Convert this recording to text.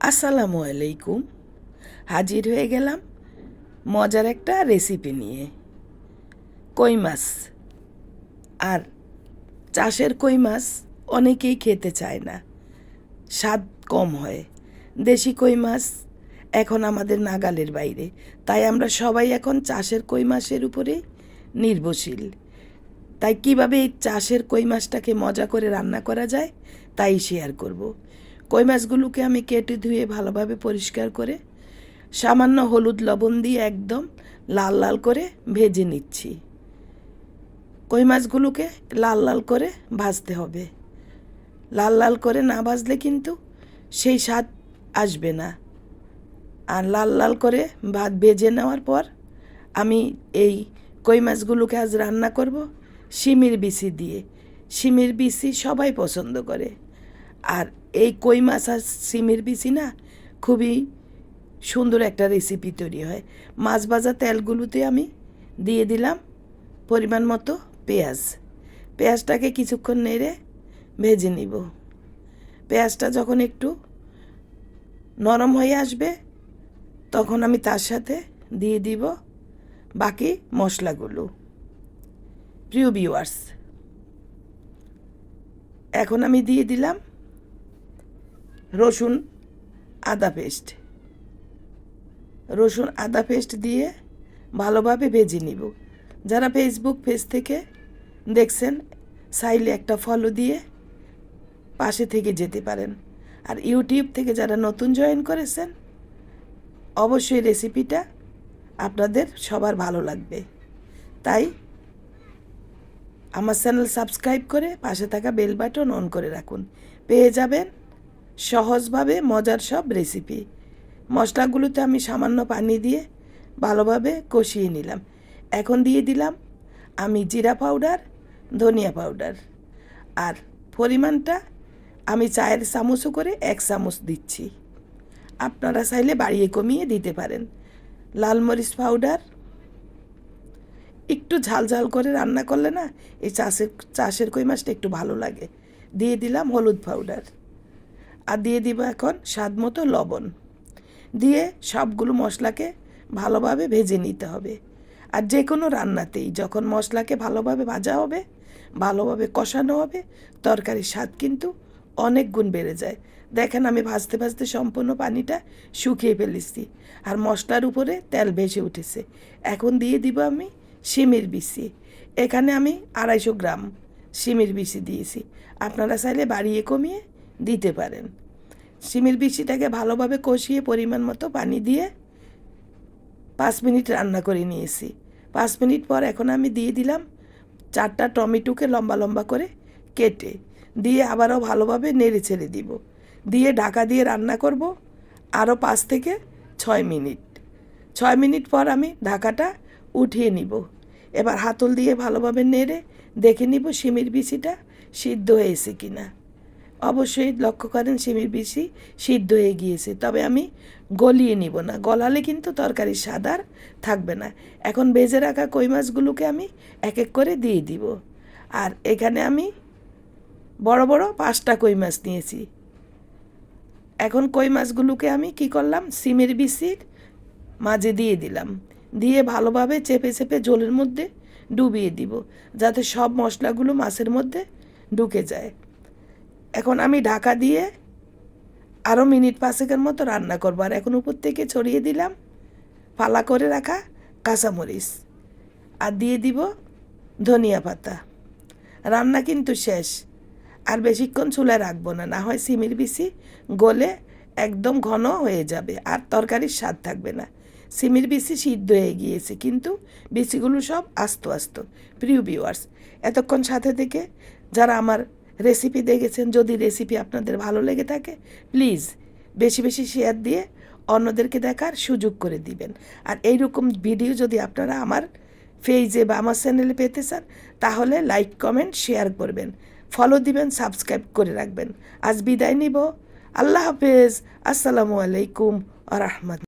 আসসালামু আলাইকুম। হাজির হয়ে গেলাম মজার একটা রেসিপি নিয়ে। কই মাছ? আর চাষের কই মাছ অনেকেই খেতে চায় না। স্বাদ কম হয়। দেশি কই মাছ এখন আমাদের নাগালের বাইরে। তাই আমরা সবাই এখন চাষের কই মাছের উপরে নির্ভরশীল। তাই কীভাবে এই চাষের কই মাছটাকে মজা করে রান্না করা যায়, তাই শেয়ার করব। কই মাছগুলোকে আমি কেটে ধুয়ে ভালোভাবে পরিষ্কার করে সামান্য হলুদ লবণ দিয়ে একদম লাল লাল করে ভেজে নিচ্ছি। কই মাছগুলোকে লাল লাল করে ভাজতে হবে। লাল লাল করে না ভাজলে কিন্তু সেই স্বাদ আসবে না। আর লাল লাল করে ভাত ভেজে নেওয়ার পর আমি এই কই মাছগুলোকে আজ রান্না করব শিমির বিচি দিয়ে। শিমির বিচি সবাই পছন্দ করে। আর এই কই মাছ আর শিমের বিচি না? খুবই সুন্দর একটা রেসিপি তৈরি হয়। মাছ ভাজা তেলগুলোতে আমি দিয়ে দিলাম পরিমাণ মতো পেঁয়াজ। পেঁয়াজটাকে কিছুক্ষণ নেড়ে ভেজে নিব। পেঁয়াজটা যখন একটু নরম হয়ে আসবে, তখন আমি তার সাথে দিয়ে দিব বাকি মশলাগুলো। প্রিয় ভিউয়ার্স এখন আমি দিয়ে দিলাম রসুন আদা পেস্ট। রসুন আদা পেস্ট দিয়ে ভালোভাবে ভেজে নিব। যারা ফেসবুক পেজ থেকে দেখছেন সাইলে একটা ফলো দিয়ে পাশে থেকে যেতে পারেন। আর ইউটিউব থেকে যারা নতুন জয়েন করেছেন, অবশ্যই রেসিপিটা আপনাদের সবার ভালো লাগবে। তাই আমার চ্যানেল সাবস্ক্রাইব করে পাশে থাকা বেল বাটন অন করে রাখুন। পেয়ে যাবেন সহজভাবে মজার সব রেসিপি মশলাগুলোতে আমি সামান্য পানি দিয়ে ভালোভাবে কষিয়ে নিলাম। এখন দিয়ে দিলাম আমি জিরা পাউডার ধনিয়া পাউডার আর পরিমাণটা আমি চায়ের চামচও করে এক চামচ দিচ্ছি। আপনারা চাইলে বাড়িয়ে কমিয়ে দিতে পারেন। লাল মরিচ পাউডার একটু ঝাল ঝাল করে রান্না করলে না এই চাষের চাষের কই মাছটা একটু ভালো লাগে। দিয়ে দিলাম হলুদ পাউডার আর দিয়ে দিব এখন স্বাদ মতো লবণ। দিয়ে সবগুলো মশলাকে ভালোভাবে ভেজে নিতে হবে। আর যে কোনো রান্নাতেই যখন মশলাকে ভালোভাবে ভাজা হবে, ভালোভাবে কষানো হবে, তরকারির স্বাদ কিন্তু অনেক গুণ বেড়ে যায়। দেখেন আমি ভাজতে ভাজতে সম্পূর্ণ পানিটা শুকিয়ে ফেলেছি আর মশলার উপরে তেল ভেসে উঠেছে। এখন দিয়ে দিব আমি শিমের বিচি। এখানে আমি আড়াইশো গ্রাম শিমের বিচি দিয়েছি। আপনারা চাইলে বাড়িয়ে কমিয়ে দিতে পারেন। শিমের বিচিটাকে ভালোভাবে কষিয়ে পরিমাণ মতো পানি দিয়ে পাঁচ মিনিট রান্না করে নিয়েছি। পাঁচ মিনিট পর এখন আমি দিয়ে দিলাম চারটা টমেটোকে লম্বা লম্বা করে কেটে, দিয়ে আবারও ভালোভাবে নেড়ে ছেড়ে দিব। দিয়ে ঢাকা দিয়ে রান্না করব আরও পাঁচ থেকে ছয় মিনিট। ছয় মিনিট পর আমি ঢাকাটা উঠিয়ে নিব। এবার হাতল দিয়ে ভালোভাবে নেড়ে দেখে নিব সিমির বিচিটা সিদ্ধ হয়েছে কিনা। অবশ্যই লক্ষ্য করেন সিমির বিচি সিদ্ধ হয়ে গিয়েছে। তবে আমি গলিয়ে নিব না। গলালে কিন্তু তরকারির সাদার থাকবে না। এখন ভেজে রাখা কই মাছগুলোকে আমি এক এক করে দিয়ে দিব। আর এখানে আমি বড় বড় পাঁচটা কই মাছ নিয়েছি। এখন কই মাছগুলোকে আমি কি করলাম? সিমের বিচির মাঝে দিয়ে দিলাম। দিয়ে ভালোভাবে চেপে চেপে ঝোলের মধ্যে ডুবিয়ে দিব, যাতে সব মশলাগুলো মাছের মধ্যে ঢুকে যায়। এখন আমি ঢাকা দিয়ে আরও মিনিট পাঁচেকের মতো রান্না করব। আর এখন উপর থেকে ছড়িয়ে দিলাম ফালা করে রাখা কাঁচামরিচ। আর দিয়ে দিব ধনিয়া পাতা। রান্না কিন্তু শেষ। আর বেশিক্ষণ চুলায় রাখব না না হয় সিমির বিচি গলে একদম ঘন হয়ে যাবে। আর তরকারির স্বাদ থাকবে না। সিমির বিচি সিদ্ধ হয়ে গিয়েছে, কিন্তু বিচিগুলো সব আস্ত আস্ত। প্রিয় ভিউয়ার্স এতক্ষণ সাথে থেকে যারা আমার রেসিপি দেখেছেন, যদি রেসিপি আপনাদের ভালো লেগে থাকে প্লিজ বেশি বেশি শেয়ার দিয়ে অন্যদেরকে দেখার সুযোগ করে দিবেন। আর এই রকম ভিডিও যদি আপনারা আমার পেজে বা আমার চ্যানেলে পেতে চান, তাহলে লাইক কমেন্ট শেয়ার করবেন। ফলো দিবেন সাবস্ক্রাইব করে রাখবেন। আজ বিদায় নিব। আল্লাহ হাফেজ। আসসালামু আলাইকুম আ রহমত